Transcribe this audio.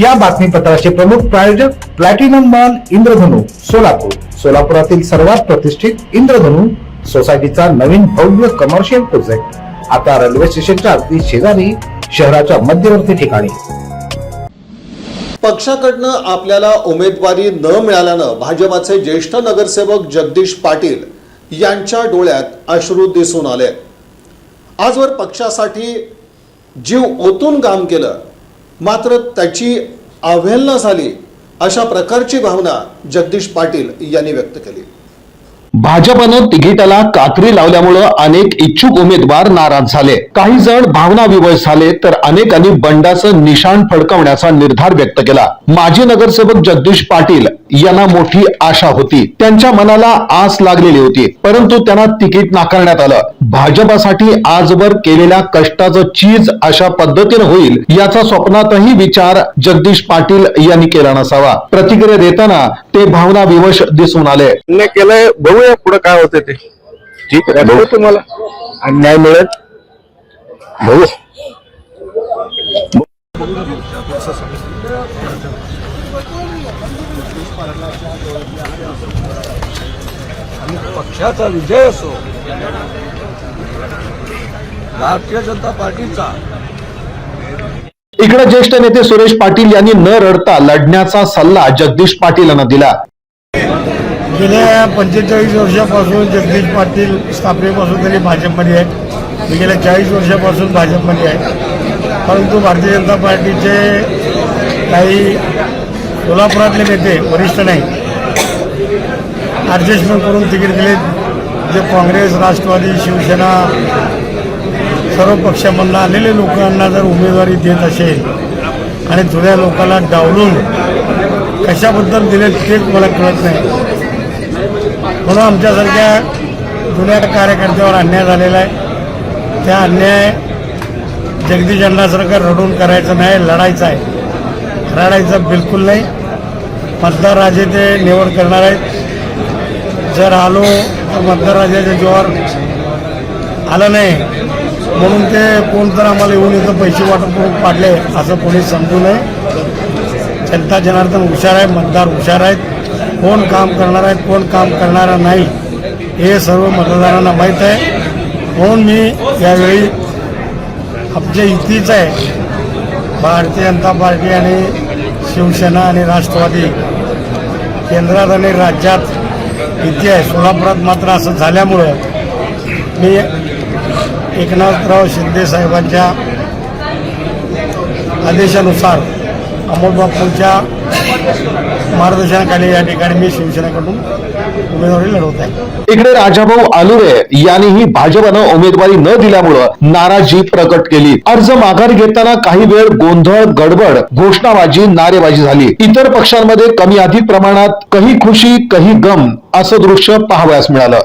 या बातमीपत्राचे प्रमुख प्रायोजक प्लॅटिनम मॉल इंद्रधनु सोलापूर. सोलापुरातील सर्वात प्रतिष्ठित इंद्रधनु सोसायटीचा नवीन भव्य कमर्शियल प्रोजेक्ट आता रेल्वे स्टेशनच्या अगदी शेजारी शहराच्या मध्यवर्ती ठिकाणी. पक्षाकडनं आपल्याला उमेदवारी न मिळाल्यानं भाजपाचे ज्येष्ठ नगरसेवक जगदीश पाटील यांच्या डोळ्यात अश्रू दिसून आले. आजवर पक्षासाठी जीव ओतून काम केलं. मात्र त्याची अवहेलना झाली अशा प्रकारची भावना जगदीश पाटील यांनी व्यक्त केली. भाजपनं तिकिटाला कात्री लावल्यामुळं अनेक इच्छुक उमेदवार नाराज झाले. काही जण भावना विवश झाले तर अनेकांनी बंडाचं निशाण फडकवण्याचा निर्धार व्यक्त केला. माजी नगरसेवक जगदीश पाटील यांना मोठी आशा होती. त्यांच्या मनाला आस लागलेली होती परंतु त्यांना तिकीट नाकारण्यात आलं. भाजपासाठी आजवर केलेल्या कष्टाचं चीज अशा पद्धतीनं होईल याचा स्वप्नातही विचार जगदीश पाटील यांनी केला नसावा. प्रतिक्रिया देताना ते भावना विवश दिसून आले. केलंय बघूया पुढे काय होते ते. ठीक आहे. तुम्हाला. अन्याय मिळेल. बघू. पक्षाचा विजय असो भारतीय जनता पार्टीचा. इकडे ज्येष्ठ नेते सुरेश पाटील यांनी न रडता लढण्याचा सल्ला जगदीश पाटील यांना दिला. गेल्या पंचेचाळीस वर्षापासून जगदीश पाटील स्थापनेपासून तरी भाजपमध्ये आहेत. मी गेल्या चाळीस वर्षापासून भाजपमध्ये आहे. परंतु भारतीय जनता पार्टीचे काही सोलापुरातले नेते वरिष्ठ नाही. ॲडजस्टमेंट करून तिकीट दिले. जे काँग्रेस राष्ट्रवादी शिवसेना सर्व पक्षामधनं आलेले लोकांना जर उमेदवारी देत असेल आणि जुन्या लोकांना डावलून कशाबद्दल दिले तेच मला कळत नाही. म्हणून आमच्यासारख्या जुन्या कार्यकर्त्यावर अन्याय झालेला आहे. त्या अन्याय जगदीश अण्णासारखं रडून करायचं नाही लढायचं आहे. रडायचं बिलकुल नाही. मतदार राजे ते निवड करणार आहेत. जर आलो तर मतदार राजाच्या जोर आलं नाही. म्हणून ते कोण तर आम्हाला येऊन इथं पैसे वाटप करून पाडले असं कोणी समजू नये. जनता जनार्दन हुशार आहे मतदार हुशार आहेत. कोण काम करणार आहे कोण काम करणार नाही हे सर्व मतदारांना माहीत आहे. म्हणून मी यावेळी आमच्या युतीच आहे. भारतीय जनता पार्टी आणि शिवसेना आणि राष्ट्रवादी केंद्रात आणि राज्यात युती आहे. सोलापुरात मात्र असं झाल्यामुळं मी एकनाथराव शिंदे साहेबांच्या आदेशानुसार अमोलबापूंच्या मार्गदर्शनाखाली या ठिकाणी मी शिवसेनेकडून उमेदवारी लढवत आहे इकडे राजाभाऊ आलुरे यांनीही भाजपनं उमेदवारी न दिल्यामुळं नाराजी प्रकट केली. अर्ज माघार घेताना काही वेळ गोंधळ गडबड घोषणाबाजी नारेबाजी झाली. इतर पक्षांमध्ये कमी अधिक प्रमाणात कही खुशी कही गम असं दृश्य पाहावयास मिळालं.